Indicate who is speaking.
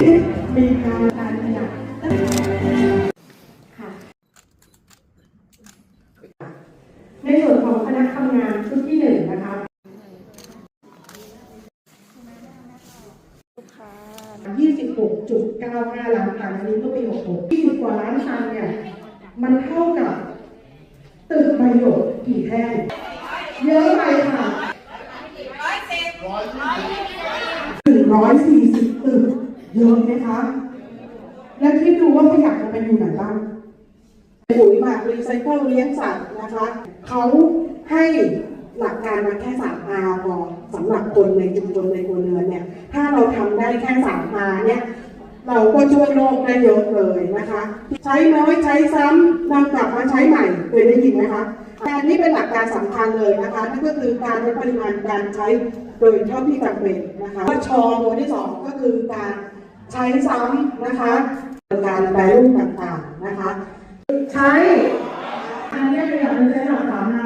Speaker 1: มีการการขยับค่ะในส่วนของคณะทำงานชุดที่หนึ่งนะคะ26.95 ล้านตันอันนี้เมื่อปี66 20กว่าล้านตันเนี่ย มันเท่ากับตึกประโยชน์กี่แท่งเยอะไปค่ะถึงร้อยสี่สิบตึก เยอะไหมคะ แล้วคิดดูว่าขยะจะไปอยู่ไหนบ้างปุ๋ยหมักรีไซเคิลเลี้ยงสัตว์นะคะเขาให้หลักการมาแค่สามอาพอสำหรับคนในชุมชนในครัวเรือนเนี่ย ถ้าเราทำได้แค่สามอาเนี่ยเราก็ช่วยโลกได้เยอะเลยนะคะ ใช้น้อยใช้ซ้ำนำกลับมาใช้ใหม่เคยได้ยินไหมคะการนี้เป็นหลักการสำคัญเลยนะคะนั่นก็คือการลดปริมาณการใช้โดยเท่าที่จำเป็นนะคะชอตัวที่สองก็คือการ ใช้ซ้ำนะคะการแปรรูปต่างๆนะคะ ใช้อันนี้เป็นอย่างเป็นใช้หลักสามนา